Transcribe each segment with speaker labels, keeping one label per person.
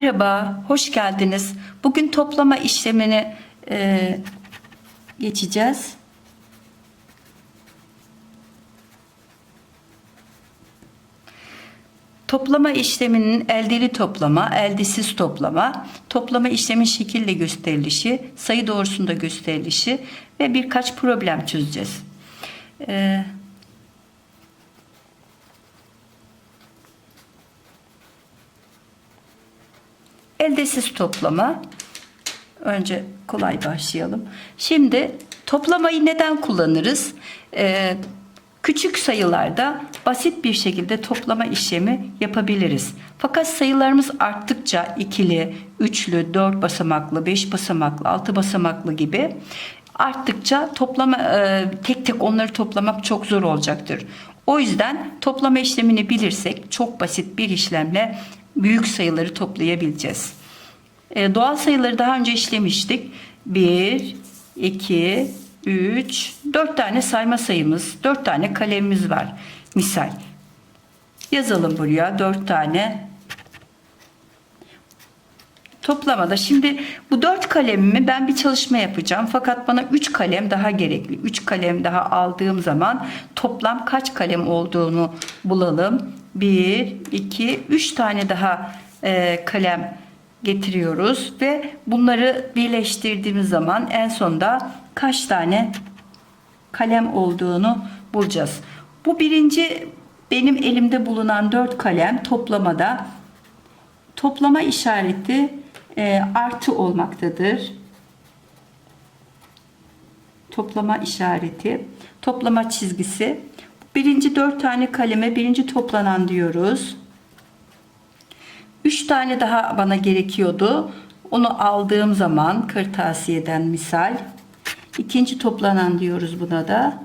Speaker 1: Merhaba, hoş geldiniz. Bugün toplama işlemini e, geçeceğiz. Toplama işleminin eldeli toplama, eldesiz toplama, toplama işlemin şekille gösterilişi, sayı doğrusunda gösterilişi ve birkaç problem çözeceğiz. E, Eldesiz toplama. Önce kolay başlayalım. Şimdi toplamayı neden kullanırız? Ee, küçük sayılarda basit bir şekilde toplama işlemi yapabiliriz. Fakat sayılarımız arttıkça ikili, üçlü, dört basamaklı, beş basamaklı, altı basamaklı gibi arttıkça toplama e, tek tek onları toplamak çok zor olacaktır. O yüzden toplama işlemini bilirsek çok basit bir işlemle büyük sayıları toplayabileceğiz. E, doğal sayıları daha önce işlemiştik. 1, 2, 3, 4 tane sayma sayımız, 4 tane kalemimiz var. Misal. Yazalım buraya 4 tane. Toplamada şimdi bu 4 kalemimi ben bir çalışma yapacağım. Fakat bana 3 kalem daha gerekli. 3 kalem daha aldığım zaman toplam kaç kalem olduğunu bulalım. 1, 2, 3 tane daha e, kalem getiriyoruz ve bunları birleştirdiğimiz zaman en sonunda kaç tane kalem olduğunu bulacağız. Bu birinci benim elimde bulunan 4 kalem toplamada toplama işareti e, artı olmaktadır. Toplama işareti, toplama çizgisi. Birinci dört tane kaleme birinci toplanan diyoruz. Üç tane daha bana gerekiyordu. Onu aldığım zaman kırtasiyeden misal. ikinci toplanan diyoruz buna da.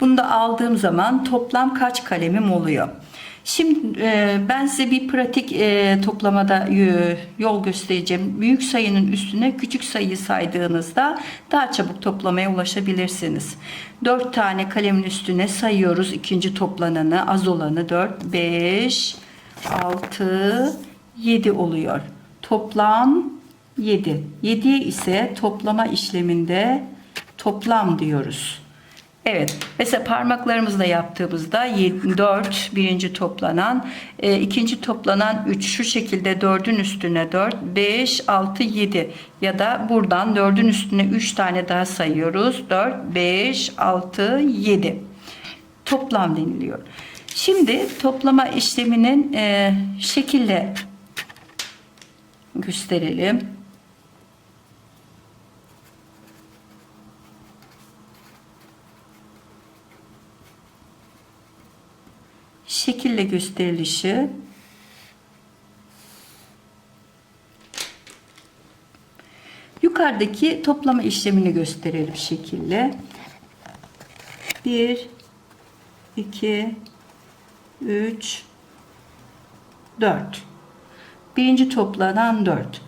Speaker 1: Bunu da aldığım zaman toplam kaç kalemim oluyor? Şimdi e, ben size bir pratik e, toplamada e, yol göstereceğim. Büyük sayının üstüne küçük sayıyı saydığınızda daha çabuk toplamaya ulaşabilirsiniz. 4 tane kalemin üstüne sayıyoruz. ikinci toplananı az olanı 4, 5, 6, 7 oluyor. Toplam 7. 7'ye ise toplama işleminde toplam diyoruz. Evet. Mesela parmaklarımızla yaptığımızda 7, 4 birinci toplanan, e, ikinci toplanan 3 şu şekilde 4'ün üstüne 4, 5, 6, 7 ya da buradan 4'ün üstüne 3 tane daha sayıyoruz. 4, 5, 6, 7. Toplam deniliyor. Şimdi toplama işleminin e, şekille gösterelim. Şekille gösterilişi. Yukarıdaki toplama işlemini gösterelim şekille. 1 2 3 4 birinci toplanan 4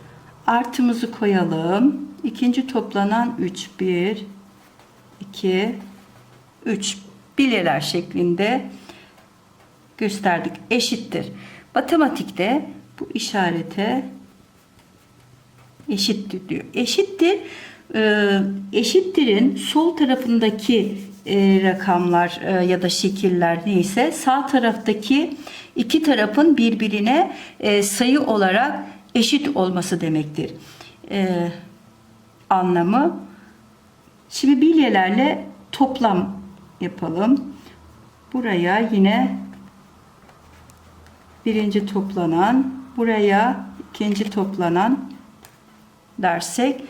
Speaker 1: artımızı koyalım. İkinci toplanan 3 1 2 3 bilyeler şeklinde gösterdik. Eşittir. Matematikte bu işarete eşittir diyor. Eşittir e, eşittirin sol tarafındaki e, rakamlar e, ya da şekiller neyse sağ taraftaki iki tarafın birbirine sayı olarak eşit olması demektir. Anlamı. Şimdi bilyelerle toplam yapalım. Buraya yine birinci toplanan buraya ikinci toplanan dersek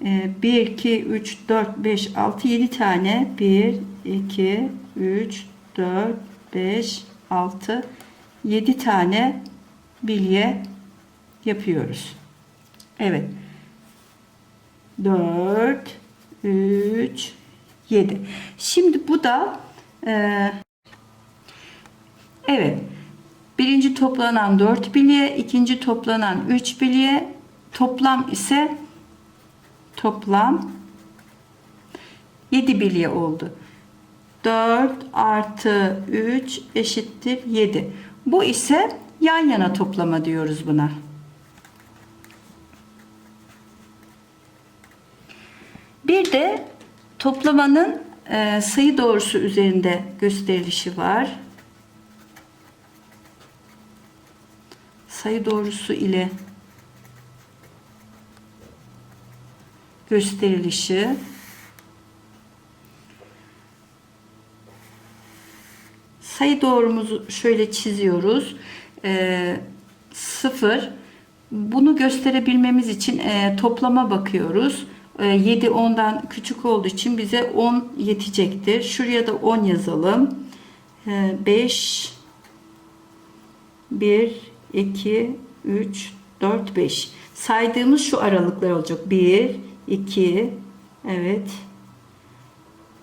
Speaker 1: 1 2 3 4 5 6 7 tane 1 2 3 4 5 6 7 tane bilye yapıyoruz. Evet. 4 3 7. Şimdi bu da e, evet Birinci toplanan 4 bilye, ikinci toplanan 3 bilye, toplam ise toplam 7 bilye oldu. 4 artı 3 eşittir 7. Bu ise Yan yana toplama diyoruz buna. Bir de toplamanın e, sayı doğrusu üzerinde gösterilişi var. Sayı doğrusu ile gösterilişi. Sayı doğrumuzu şöyle çiziyoruz. Ee, sıfır. Bunu gösterebilmemiz için e, toplama bakıyoruz. E, 7 10'dan küçük olduğu için bize 10 yetecektir. Şuraya da 10 yazalım. E, 5 1 2 3 4 5 saydığımız şu aralıklar olacak. 1 2 evet.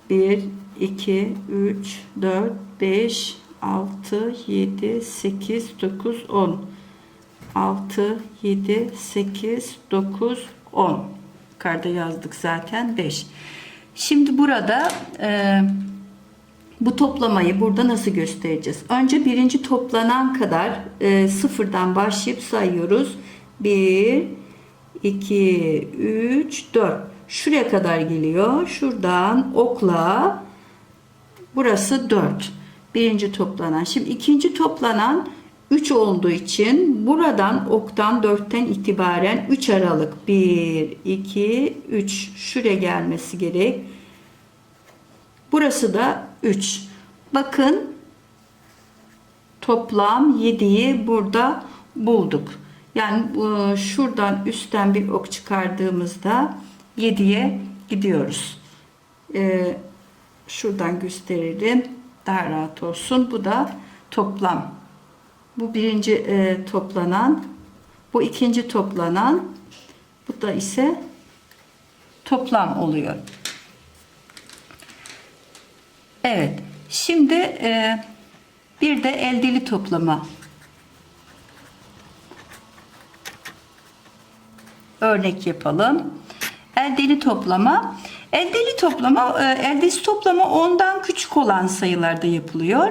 Speaker 1: 1 2 3 4 5 6 7 8 9 10 6 7 8 9 10 yukarıda yazdık zaten 5 şimdi burada e, bu toplamayı burada nasıl göstereceğiz? Önce birinci toplanan kadar e, sıfırdan başlayıp sayıyoruz. 1, 2, 3, 4. Şuraya kadar geliyor. Şuradan okla burası 4. Birinci toplanan. Şimdi ikinci toplanan 3 olduğu için buradan oktan 4'ten itibaren 3 aralık 1, 2, 3 şuraya gelmesi gerek. Burası da 3. Bakın toplam 7'yi burada bulduk. Yani e, şuradan üstten bir ok çıkardığımızda 7'ye gidiyoruz. E, şuradan gösterelim. Daha rahat olsun. Bu da toplam. Bu birinci e, toplanan. Bu ikinci toplanan. Bu da ise toplam oluyor. Evet. Şimdi e, bir de eldeli toplama örnek yapalım. Eldeli toplama. Eldeli toplama, e, eldesi toplama ondan küçük olan sayılarda yapılıyor.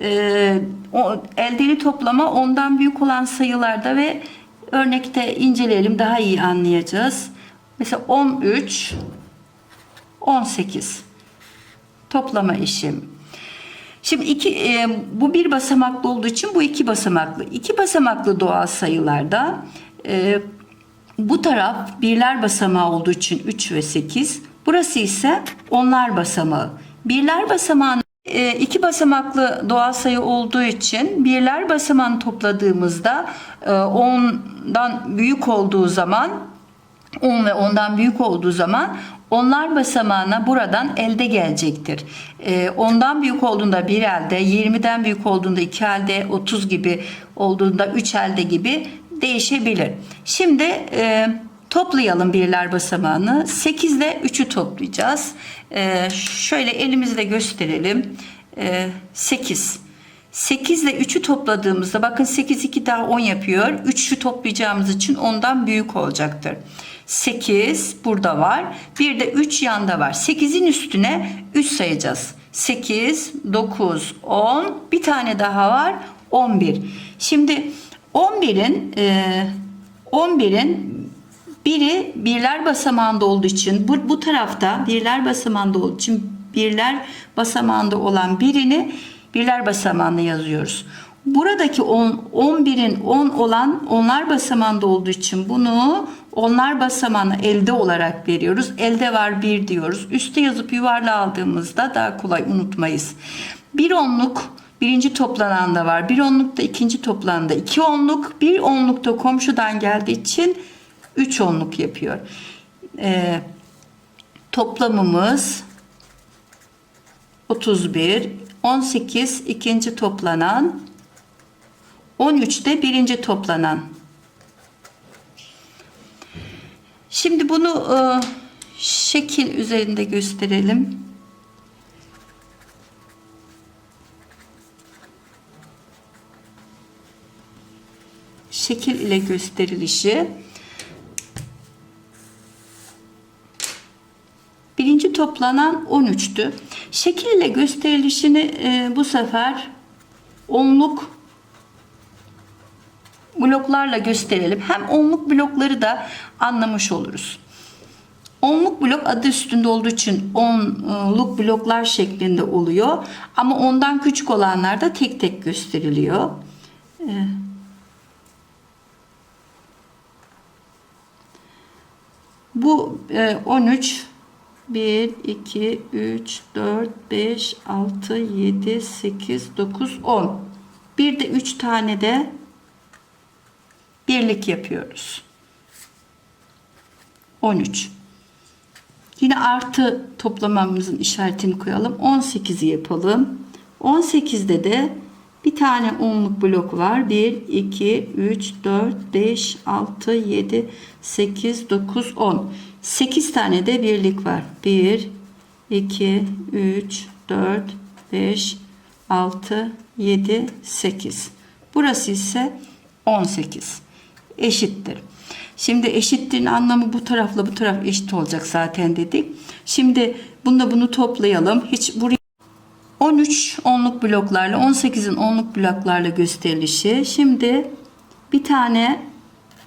Speaker 1: E, o, eldeli toplama ondan büyük olan sayılarda ve örnekte inceleyelim daha iyi anlayacağız. Mesela 13, 18 toplama işim. Şimdi iki, e, bu bir basamaklı olduğu için bu iki basamaklı. İki basamaklı doğal sayılarda e, bu taraf birler basamağı olduğu için 3 ve 8. Burası ise onlar basamağı. Birler basamağın e, iki basamaklı doğal sayı olduğu için birler basamağını topladığımızda e, ondan büyük olduğu zaman 10 ve ondan büyük olduğu zaman onlar basamağına buradan elde gelecektir. Ee, ondan büyük olduğunda bir elde, 20'den büyük olduğunda iki elde, 30 gibi olduğunda 3 elde gibi değişebilir. Şimdi e, toplayalım birler basamağını. 8 ile 3'ü toplayacağız. E, şöyle elimizle gösterelim. E, 8. 8 ile 3'ü topladığımızda bakın 8 2 daha 10 yapıyor. 3'ü toplayacağımız için ondan büyük olacaktır. 8 burada var. Bir de 3 yanda var. 8'in üstüne 3 sayacağız. 8, 9, 10. Bir tane daha var. 11. Şimdi 11'in e, 11'in biri birler basamağında olduğu için bu, bu tarafta birler basamağında olduğu için birler basamağında olan birini birler basamağına yazıyoruz. Buradaki 10, 11'in 10 olan onlar basamağında olduğu için bunu onlar basamağını elde olarak veriyoruz. Elde var 1 diyoruz. Üste yazıp yuvarla aldığımızda daha kolay unutmayız. Bir onluk birinci toplananda var. Bir onluk da ikinci toplananda. iki onluk bir onluk da komşudan geldiği için 3 onluk yapıyor. Ee, toplamımız 31, 18 ikinci toplanan, 13 de birinci toplanan. Şimdi bunu e, şekil üzerinde gösterelim. Şekil ile gösterilişi. Birinci toplanan 13'tü. Şekil ile gösterilişini e, bu sefer onluk bloklarla gösterelim. Hem onluk blokları da anlamış oluruz. Onluk blok adı üstünde olduğu için onluk bloklar şeklinde oluyor. Ama ondan küçük olanlar da tek tek gösteriliyor. Ee, Bu e, 13 1 2 3 4 5 6 7 8 9 10. Bir de 3 tane de birlik yapıyoruz. 13. Yine artı toplamamızın işaretini koyalım. 18'i yapalım. 18'de de bir tane onluk blok var. 1, 2, 3, 4, 5, 6, 7, 8, 9, 10. 8 tane de birlik var. 1, 2, 3, 4, 5, 6, 7, 8. Burası ise 18. Eşittir. Şimdi eşittirin anlamı bu tarafla bu taraf eşit olacak zaten dedik. Şimdi bununla bunu toplayalım. Hiç buraya 13 onluk bloklarla 18'in onluk bloklarla gösterilişi. Şimdi bir tane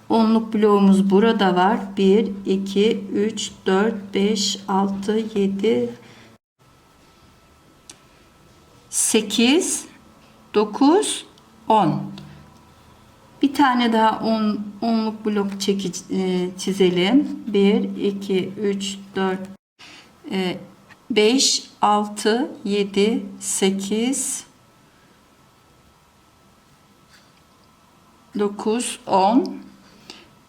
Speaker 1: onluk bloğumuz burada var. 1, 2, 3, 4, 5, 6, 7, 8, 9, 10. Bir tane daha on, onluk blok çeki, e, çizelim. 1, 2, 3, 4, e, 5, 6, 7, 8, 9, 10.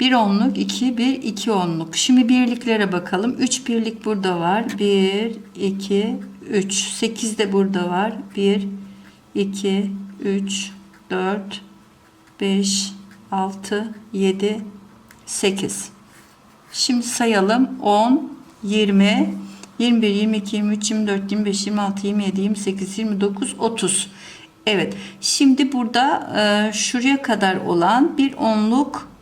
Speaker 1: Bir onluk, iki, bir, iki onluk. Şimdi birliklere bakalım. 3 birlik burada var. 1, 2, 3. 8 de burada var. 1, 2, 3, 4, 5, 6, 7, 8. Şimdi sayalım. 10, 20, 21, 22, 23, 24, 25, 26, 27, 28, 29, 30. Evet. Şimdi burada şuraya kadar olan bir onluk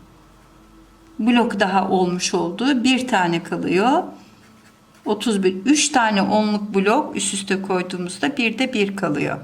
Speaker 1: blok daha olmuş oldu. Bir tane kalıyor. 31. 3 tane onluk blok üst üste koyduğumuzda bir de bir kalıyor.